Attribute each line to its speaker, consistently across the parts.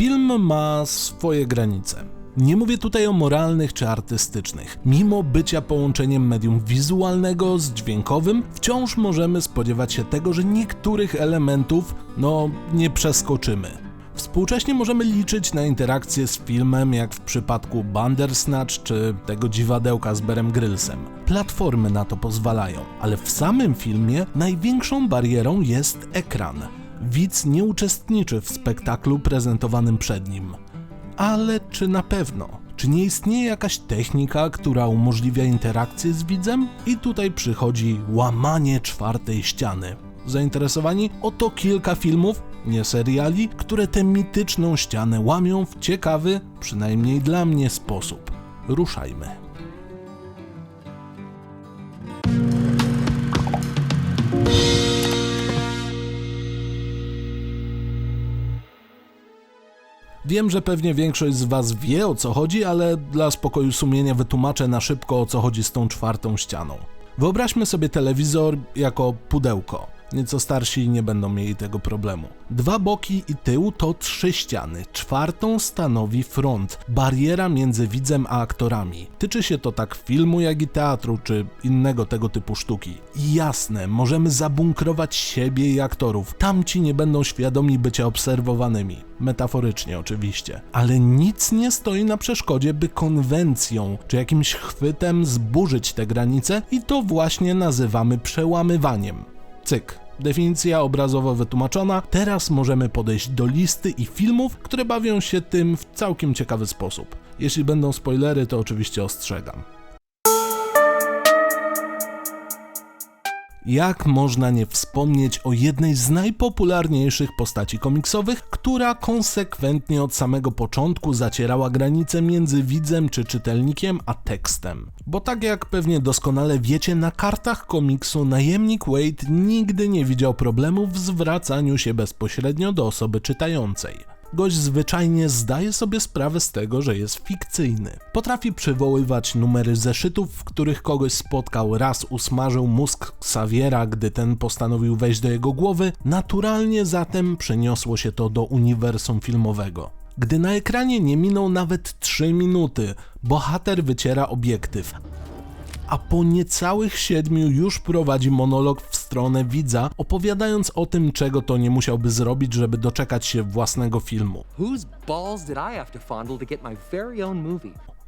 Speaker 1: Film ma swoje granice. Nie mówię tutaj o moralnych czy artystycznych. Mimo bycia połączeniem medium wizualnego z dźwiękowym, wciąż możemy spodziewać się tego, że niektórych elementów, no, nie przeskoczymy. Współcześnie możemy liczyć na interakcję z filmem, jak w przypadku Bandersnatch czy tego dziwadełka z Berem Grylsem. Platformy na to pozwalają, ale w samym filmie największą barierą jest ekran. Widz nie uczestniczy w spektaklu prezentowanym przed nim. Ale czy na pewno? Czy nie istnieje jakaś technika, która umożliwia interakcję z widzem? I tutaj przychodzi łamanie czwartej ściany. Zainteresowani? Oto kilka filmów, nie seriali, które tę mityczną ścianę łamią w ciekawy, przynajmniej dla mnie, sposób. Ruszajmy. Wiem, że pewnie większość z Was wie o co chodzi, ale dla spokoju sumienia wytłumaczę na szybko o co chodzi z tą czwartą ścianą. Wyobraźmy sobie telewizor jako pudełko. Nieco starsi nie będą mieli tego problemu. Dwa boki i tył to trzy ściany. Czwartą stanowi front, bariera między widzem a aktorami. Tyczy się to tak filmu, jak i teatru, czy innego tego typu sztuki. I jasne, możemy zabunkrować siebie i aktorów. Tamci nie będą świadomi bycia obserwowanymi. Metaforycznie oczywiście. Ale nic nie stoi na przeszkodzie, by konwencją czy jakimś chwytem zburzyć te granice i to właśnie nazywamy przełamywaniem. Cyk. Definicja obrazowo wytłumaczona. Teraz możemy podejść do listy i filmów, które bawią się tym w całkiem ciekawy sposób. Jeśli będą spoilery, to oczywiście ostrzegam. Jak można nie wspomnieć o jednej z najpopularniejszych postaci komiksowych, która konsekwentnie od samego początku zacierała granice między widzem czy czytelnikiem a tekstem. Bo tak jak pewnie doskonale wiecie, na kartach komiksu najemnik Wade nigdy nie widział problemu w zwracaniu się bezpośrednio do osoby czytającej gość zwyczajnie zdaje sobie sprawę z tego, że jest fikcyjny. Potrafi przywoływać numery zeszytów, w których kogoś spotkał, raz usmażył mózg Xaviera, gdy ten postanowił wejść do jego głowy, naturalnie zatem przeniosło się to do uniwersum filmowego. Gdy na ekranie nie minął nawet 3 minuty, bohater wyciera obiektyw, a po niecałych siedmiu już prowadzi monolog w stronę widza, opowiadając o tym, czego to nie musiałby zrobić, żeby doczekać się własnego filmu.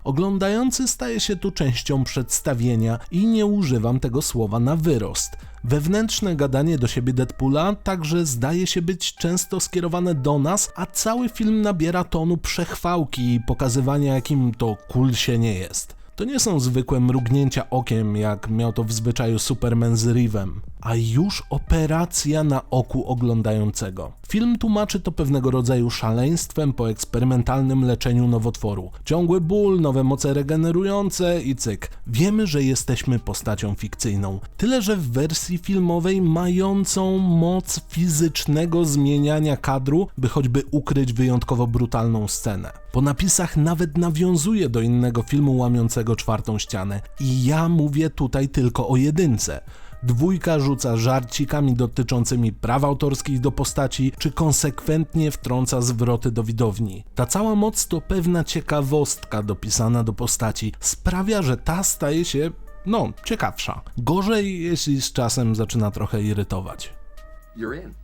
Speaker 1: Oglądający staje się tu częścią przedstawienia i nie używam tego słowa na wyrost. Wewnętrzne gadanie do siebie Deadpoola także zdaje się być często skierowane do nas, a cały film nabiera tonu przechwałki i pokazywania, jakim to cool się nie jest. To nie są zwykłe mrugnięcia okiem, jak miał to w zwyczaju Superman z Rivem, a już operacja na oku oglądającego. Film tłumaczy to pewnego rodzaju szaleństwem po eksperymentalnym leczeniu nowotworu. Ciągły ból, nowe moce regenerujące i cyk. Wiemy, że jesteśmy postacią fikcyjną. Tyle, że w wersji filmowej mającą moc fizycznego zmieniania kadru, by choćby ukryć wyjątkowo brutalną scenę. Po napisach nawet nawiązuje do innego filmu łamiącego czwartą ścianę. I ja mówię tutaj tylko o jedynce. Dwójka rzuca żarcikami dotyczącymi praw autorskich do postaci, czy konsekwentnie wtrąca zwroty do widowni. Ta cała moc to pewna ciekawostka dopisana do postaci. Sprawia, że ta staje się, no, ciekawsza. Gorzej, jeśli z czasem zaczyna trochę irytować.
Speaker 2: You're in.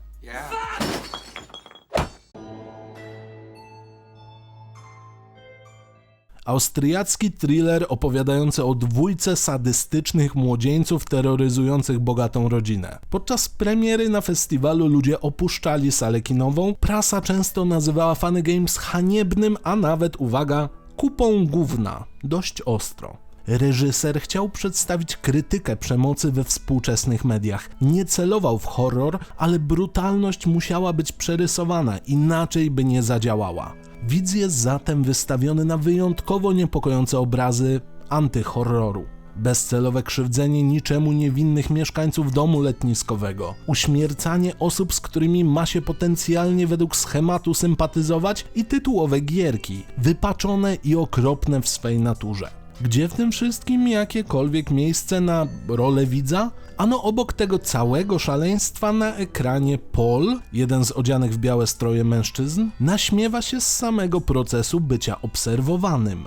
Speaker 1: Austriacki thriller opowiadający o dwójce sadystycznych młodzieńców terroryzujących bogatą rodzinę. Podczas premiery na festiwalu ludzie opuszczali salę kinową, prasa często nazywała Funny Games haniebnym, a nawet, uwaga, kupą gówna. Dość ostro. Reżyser chciał przedstawić krytykę przemocy we współczesnych mediach. Nie celował w horror, ale brutalność musiała być przerysowana, inaczej by nie zadziałała. Widz jest zatem wystawiony na wyjątkowo niepokojące obrazy antyhorroru. Bezcelowe krzywdzenie niczemu niewinnych mieszkańców domu letniskowego, uśmiercanie osób, z którymi ma się potencjalnie według schematu sympatyzować i tytułowe gierki, wypaczone i okropne w swej naturze. Gdzie w tym wszystkim jakiekolwiek miejsce na rolę widza? Ano obok tego całego szaleństwa na ekranie Paul, jeden z odzianych w białe stroje mężczyzn, naśmiewa się z samego procesu bycia obserwowanym.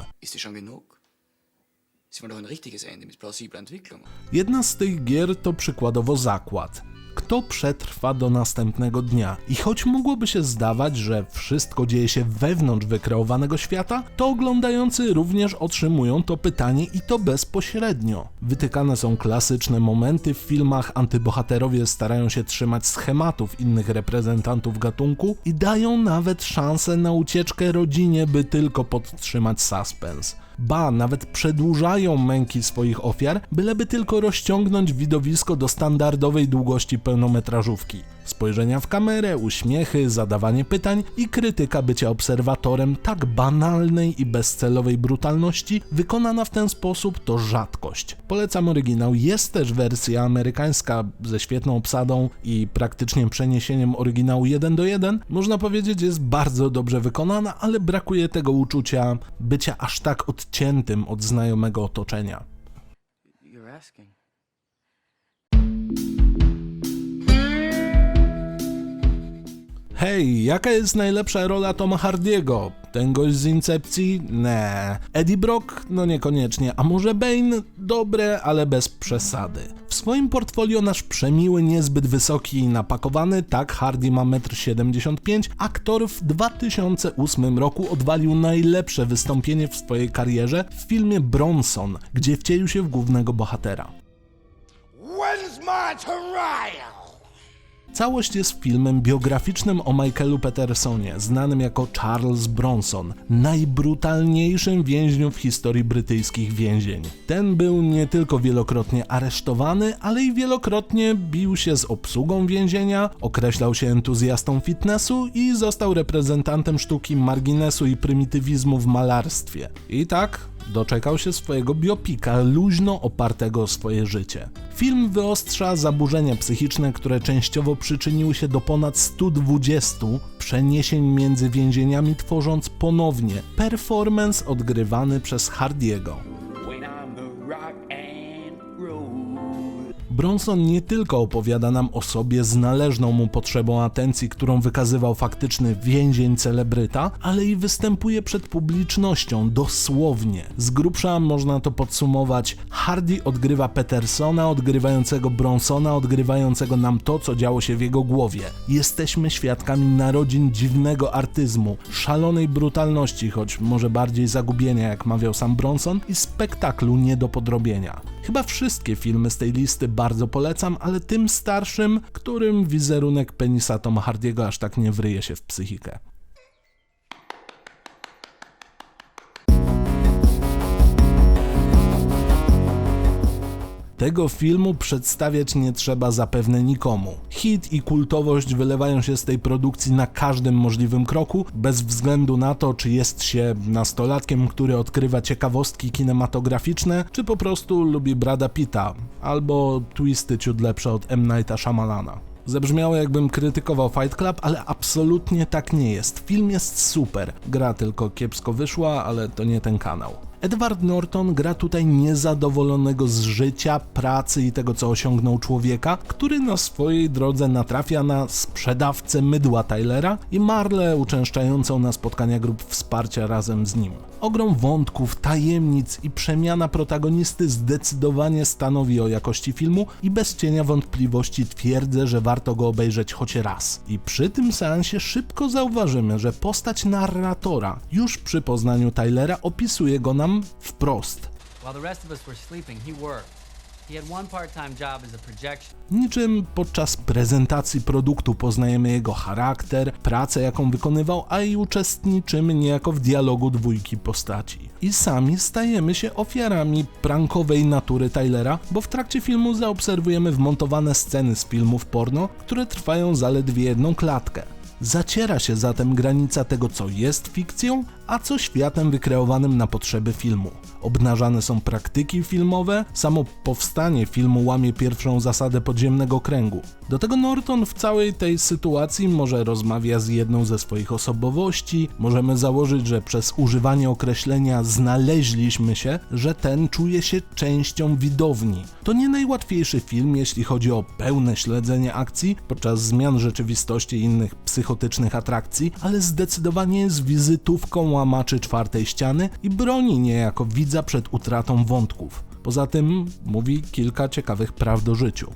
Speaker 1: Jedna z tych gier to przykładowo zakład. Kto przetrwa do następnego dnia? I choć mogłoby się zdawać, że wszystko dzieje się wewnątrz wykreowanego świata, to oglądający również otrzymują to pytanie i to bezpośrednio. Wytykane są klasyczne momenty w filmach, antybohaterowie starają się trzymać schematów innych reprezentantów gatunku i dają nawet szansę na ucieczkę rodzinie, by tylko podtrzymać suspens. Ba, nawet przedłużają męki swoich ofiar, byleby tylko rozciągnąć widowisko do standardowej długości pełnometrażówki. Spojrzenia w kamerę, uśmiechy, zadawanie pytań i krytyka bycia obserwatorem tak banalnej i bezcelowej brutalności, wykonana w ten sposób to rzadkość. Polecam oryginał, jest też wersja amerykańska ze świetną obsadą i praktycznie przeniesieniem oryginału 1 do 1. Można powiedzieć, jest bardzo dobrze wykonana, ale brakuje tego uczucia bycia aż tak odciętym od znajomego otoczenia. Hej, jaka jest najlepsza rola Toma Hardiego? Ten gość z Incepcji? Nie. Eddie Brock? No niekoniecznie. A może Bane? Dobre, ale bez przesady. Swoim portfolio nasz przemiły, niezbyt wysoki i napakowany, tak Hardy ma 1,75 m, aktor w 2008 roku odwalił najlepsze wystąpienie w swojej karierze w filmie Bronson, gdzie wcielił się w głównego bohatera.
Speaker 3: When's my trial?
Speaker 1: Całość jest filmem biograficznym o Michaelu Petersonie, znanym jako Charles Bronson, najbrutalniejszym więźniu w historii brytyjskich więzień. Ten był nie tylko wielokrotnie aresztowany, ale i wielokrotnie bił się z obsługą więzienia, określał się entuzjastą fitnessu i został reprezentantem sztuki marginesu i prymitywizmu w malarstwie. I tak, doczekał się swojego biopika luźno opartego o swoje życie. Film wyostrza zaburzenia psychiczne, które częściowo przyczyniły się do ponad 120 przeniesień między więzieniami, tworząc ponownie performance odgrywany przez Hardiego. Bronson nie tylko opowiada nam o sobie z należną mu potrzebą atencji, którą wykazywał faktyczny więzień celebryta, ale i występuje przed publicznością dosłownie. Z grubsza można to podsumować: Hardy odgrywa Petersona, odgrywającego Bronsona, odgrywającego nam to, co działo się w jego głowie. Jesteśmy świadkami narodzin dziwnego artyzmu, szalonej brutalności, choć może bardziej zagubienia, jak mawiał sam Bronson, i spektaklu nie do podrobienia. Chyba wszystkie filmy z tej listy bardzo polecam, ale tym starszym, którym wizerunek penisa Toma Hardiego aż tak nie wryje się w psychikę. Tego filmu przedstawiać nie trzeba zapewne nikomu. Hit i kultowość wylewają się z tej produkcji na każdym możliwym kroku, bez względu na to, czy jest się nastolatkiem, który odkrywa ciekawostki kinematograficzne, czy po prostu lubi Brada Pitta, albo twisty ciut lepsze od M. Nighta Shyamalana. Zabrzmiało jakbym krytykował Fight Club, ale absolutnie tak nie jest. Film jest super. Gra tylko kiepsko wyszła, ale to nie ten kanał. Edward Norton gra tutaj niezadowolonego z życia, pracy i tego, co osiągnął człowieka, który na swojej drodze natrafia na sprzedawcę mydła Tylera i Marlę uczęszczającą na spotkania grup wsparcia razem z nim. Ogrom wątków, tajemnic i przemiana protagonisty zdecydowanie stanowi o jakości filmu i bez cienia wątpliwości twierdzę, że warto go obejrzeć choć raz. I przy tym seansie szybko zauważymy, że postać narratora już przy poznaniu Tylera opisuje go nam wprost.
Speaker 4: While the rest of us were sleeping, he worked.
Speaker 1: Niczym podczas prezentacji produktu poznajemy jego charakter, pracę jaką wykonywał, a i uczestniczymy niejako w dialogu dwójki postaci. I sami stajemy się ofiarami prankowej natury Tylera, bo w trakcie filmu zaobserwujemy wmontowane sceny z filmów porno, które trwają zaledwie jedną klatkę. Zaciera się zatem granica tego, co jest fikcją, a co światem wykreowanym na potrzeby filmu. Obnażane są praktyki filmowe, samo powstanie filmu łamie pierwszą zasadę podziemnego kręgu. Do tego Norton w całej tej sytuacji może rozmawia z jedną ze swoich osobowości, możemy założyć, że przez używanie określenia znaleźliśmy się, że ten czuje się częścią widowni. To nie najłatwiejszy film, jeśli chodzi o pełne śledzenie akcji podczas zmian rzeczywistości i innych psychotycznych atrakcji, ale zdecydowanie jest wizytówką łamaczy czwartej ściany i broni niejako widza przed utratą wątków. Poza tym mówi kilka ciekawych prawd o życiu.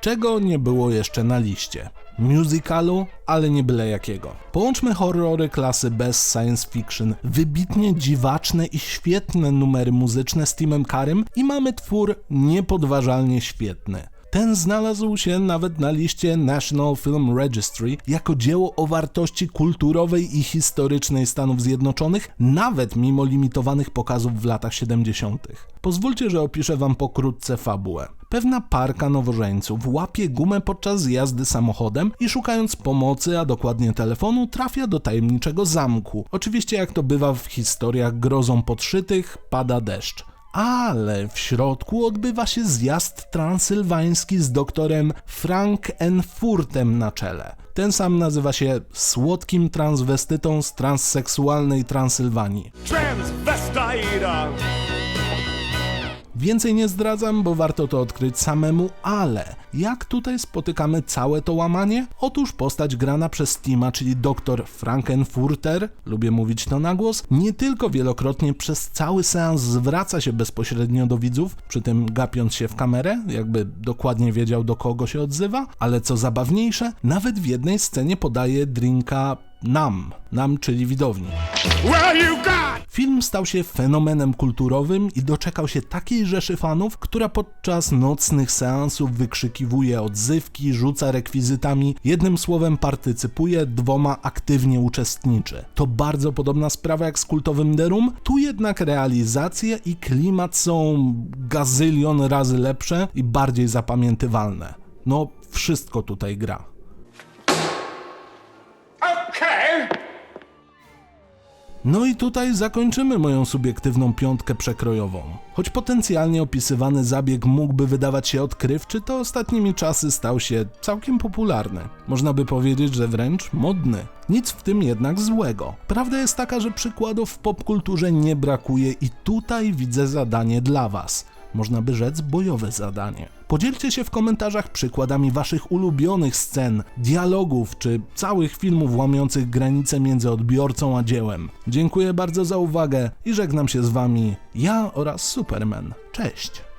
Speaker 1: Czego nie było jeszcze na liście? Musicalu, ale nie byle jakiego. Połączmy horrory klasy bez science fiction, wybitnie dziwaczne i świetne numery muzyczne z Timem Karym i mamy twór niepodważalnie świetny. Ten znalazł się nawet na liście National Film Registry jako dzieło o wartości kulturowej i historycznej Stanów Zjednoczonych, nawet mimo limitowanych pokazów w latach 70. Pozwólcie, że opiszę wam pokrótce fabułę. Pewna parka nowożeńców łapie gumę podczas jazdy samochodem i szukając pomocy, a dokładnie telefonu, trafia do tajemniczego zamku. Oczywiście, jak to bywa w historiach grozą podszytych, pada deszcz. Ale w środku odbywa się zjazd transylwański z doktorem Frank N. Furtem na czele. Ten sam nazywa się słodkim transwestytą z transseksualnej Transylwanii.
Speaker 3: Transvestite.
Speaker 1: Więcej nie zdradzam, bo warto to odkryć samemu, ale jak tutaj spotykamy całe to łamanie? Otóż postać grana przez Tima, czyli dr Frankenfurter, lubię mówić to na głos, nie tylko wielokrotnie przez cały seans zwraca się bezpośrednio do widzów, przy tym gapiąc się w kamerę, jakby dokładnie wiedział do kogo się odzywa, ale co zabawniejsze, nawet w jednej scenie podaje drinka nam, nam czyli widowni. Film stał się fenomenem kulturowym i doczekał się takiej rzeszy fanów, która podczas nocnych seansów wykrzykiwuje odzywki, rzuca rekwizytami, jednym słowem partycypuje, dwoma aktywnie uczestniczy. To bardzo podobna sprawa jak z kultowym Room, tu jednak realizacja i klimat są gazylion razy lepsze i bardziej zapamiętywalne. No, wszystko tutaj gra. No i tutaj zakończymy moją subiektywną piątkę przekrojową. Choć potencjalnie opisywany zabieg mógłby wydawać się odkrywczy, to ostatnimi czasy stał się całkiem popularny. Można by powiedzieć, że wręcz modny. Nic w tym jednak złego. Prawda jest taka, że przykładów w popkulturze nie brakuje i tutaj widzę zadanie dla Was. Można by rzec bojowe zadanie. Podzielcie się w komentarzach przykładami waszych ulubionych scen, dialogów czy całych filmów łamiących granice między odbiorcą a dziełem. Dziękuję bardzo za uwagę i żegnam się z wami, ja oraz Superman. Cześć!